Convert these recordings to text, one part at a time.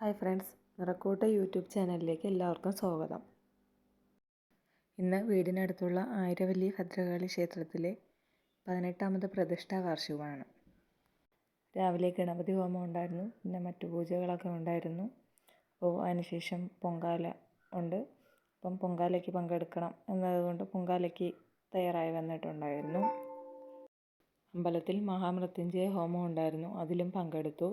Hi friends നിറക്കൂട്ട YouTube ചാനലിലേക്ക് എല്ലാവർക്കും സ്വാഗതം. ഇന്ന് വീടിനടുത്തുള്ള ആയിരവല്ലി ഭദ്രകാളി ക്ഷേത്രത്തിലെ പതിനെട്ടാമത് പ്രതിഷ്ഠാ വാർഷികമാണ്. രാവിലെ ഗണപതി ഹോമം ഉണ്ടായിരുന്നു പിന്നെ മറ്റു പൂജകളൊക്കെ ഉണ്ടായിരുന്നു. അപ്പോൾ അതിനുശേഷം പൊങ്കാല ഉണ്ട്. അപ്പം പൊങ്കാലയ്ക്ക് പങ്കെടുക്കണം എന്നതുകൊണ്ട് പൊങ്കാലയ്ക്ക് തയ്യാറായി വന്നിട്ടുണ്ടായിരുന്നു. അമ്പലത്തിൽ മഹാമൃത്യുഞ്ജയ ഹോമം ഉണ്ടായിരുന്നു അതിലും പങ്കെടുത്തു.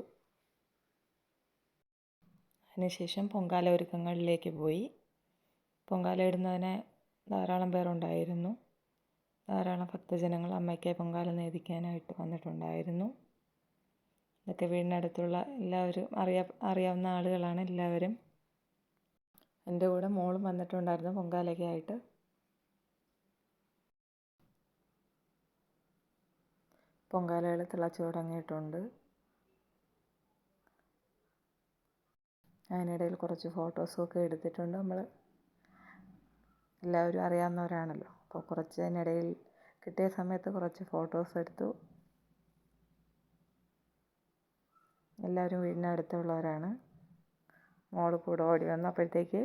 അതിനുശേഷം പൊങ്കാല ഒരുക്കങ്ങളിലേക്ക് പോയി. പൊങ്കാല ഇടുന്നതിന് ധാരാളം പേരുണ്ടായിരുന്നു. ധാരാളം ഭക്തജനങ്ങൾ അമ്മയ്ക്ക് പൊങ്കാല നേദിക്കാനായിട്ട് വന്നിട്ടുണ്ടായിരുന്നു. ഇതൊക്കെ വീടിനടുത്തുള്ള എല്ലാവരും അറിയാ അറിയാവുന്ന ആളുകളാണ് എല്ലാവരും. എന്റെ കൂടെ മോളും വന്നിട്ടുണ്ടായിരുന്നു പൊങ്കാലയ്ക്കായിട്ട് പൊങ്കാലകൾ തിളച്ചു തുടങ്ങിയിട്ടുണ്ട്. അതിനിടയിൽ കുറച്ച് ഫോട്ടോസും ഒക്കെ എടുത്തിട്ടുണ്ട് നമ്മൾ എല്ലാവരും അറിയാവുന്നവരാണല്ലോ. അപ്പോൾ കുറച്ച് അതിനിടയിൽ കിട്ടിയ സമയത്ത് കുറച്ച് ഫോട്ടോസ് എടുത്തു. എല്ലാവരും വീടിനടുത്തുള്ളവരാണ് മോൾ കൂടെ ഓടി വന്നപ്പോഴത്തേക്ക്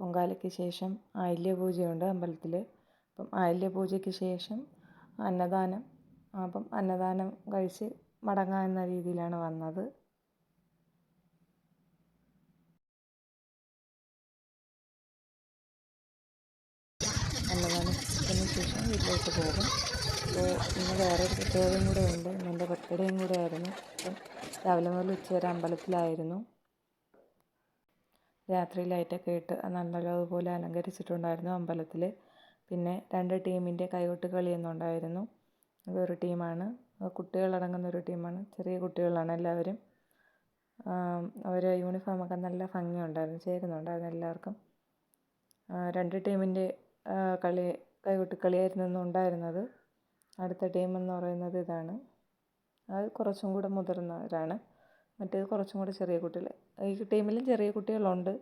പൊങ്കാലയ്ക്ക് ശേഷം ആയില്യ പൂജയുണ്ട് അമ്പലത്തിൽ അപ്പം ആയില്യ പൂജയ്ക്ക് ശേഷം അന്നദാനം അപ്പം അന്നദാനം കഴിച്ച് മടങ്ങാം എന്ന രീതിയിലാണ് വന്നത്. അന്നദാനത്തിന് ശേഷം വീട്ടിലോട്ട് പോകും. അപ്പോൾ ഇന്ന് വേറെ ഒരു പ്രത്യേകതയും കൂടെ ഉണ്ട്. എന്റെ ബർത്ത്ഡേയും കൂടെ ആയിരുന്നു. അപ്പം രാവിലെ മുതൽ ഉച്ച വരെ അമ്പലത്തിലായിരുന്നു. രാത്രി ലൈറ്റൊക്കെ ഇട്ട് നല്ലതുപോലെ അലങ്കരിച്ചിട്ടുണ്ടായിരുന്നു അമ്പലത്തിൽ പിന്നെ രണ്ട് ടീമിന്റെ കൈകൊട്ട് കളി എന്നുണ്ടായിരുന്നു അതൊരു ടീമാണ്. കുട്ടികളടങ്ങുന്ന ഒരു ടീമാണ്. ചെറിയ കുട്ടികളാണ് എല്ലാവരും. അവർ യൂണിഫോമൊക്കെ നല്ല ഭംഗിയുണ്ടായിരുന്നു ചേരുന്നുണ്ടായിരുന്നു എല്ലാവർക്കും. രണ്ട് ടീമിന്റെ കളി കൈകൊട്ടിക്കളിയായിരുന്നു ഇന്ന് ഉണ്ടായിരുന്നത്. അടുത്ത ടീം എന്ന് പറയുന്നത് ഇതാണ്. അത് കുറച്ചും കൂടെ മുതിർന്നവരാണ്. മറ്റേത് കുറച്ചും കൂടെ ചെറിയ കുട്ടികൾ ഈ ടീമിലും ചെറിയ കുട്ടികളുണ്ട്.